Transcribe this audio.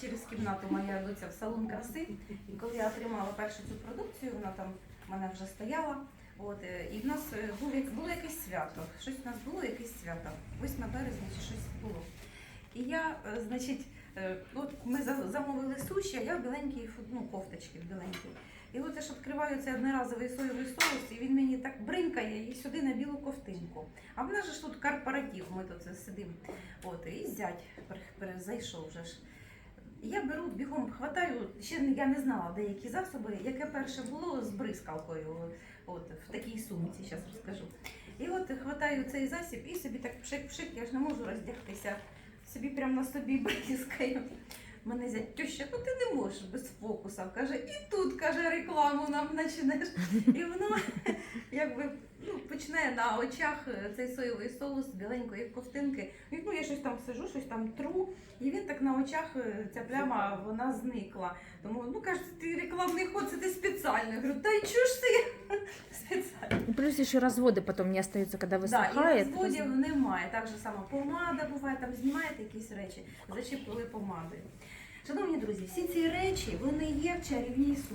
через кімнату моя доця в салон краси. І коли я отримала першу цю продукцію, вона там в мене вже стояла. От, е, і в нас е, було, було якесь свято. Щось у нас було якесь свято. 8 березня чи щось було. І я, е, значить, от ми замовили суші, а я в біленькій ну, кофточці в біленькій. І от я ж відкриваю цей одноразовий соєвий соус, і він мені так бринкає і сюди на білу ковтинку. А в нас ж тут корпоратив, ми тут сидимо. От, і зять зайшов вже ж. Я беру бігом, хватаю, ще я не знала деякі засоби, яке перше було з бризкалкою, от в такій сумці, зараз розкажу. І от хватаю цей засіб і собі так пшик-пшик, я ж не можу роздягтися, собі прямо на собі бризкаю. Мене зять, теща, ну ти не можеш без фокуса. Каже, і тут каже, рекламу нам почнеш. І воно ну, починає на очах е, цей соєвий соус з біленької ковтинки. І, ну, я щось там сижу, щось там тру, і він так на очах е, ця пляма вона зникла. Тому ну каже, ти рекламний ход, це ти спеціально. Я говорю, та й чого ж ти спеціально? Ну, Плюс еще разводы потом не остаются, когда Да, і высыхает. розводів немає. Так же само помада буває, там знімаєте якісь речі, зачепили помадою. Шановні друзі, всі ці речі вони є в чарівній сумі.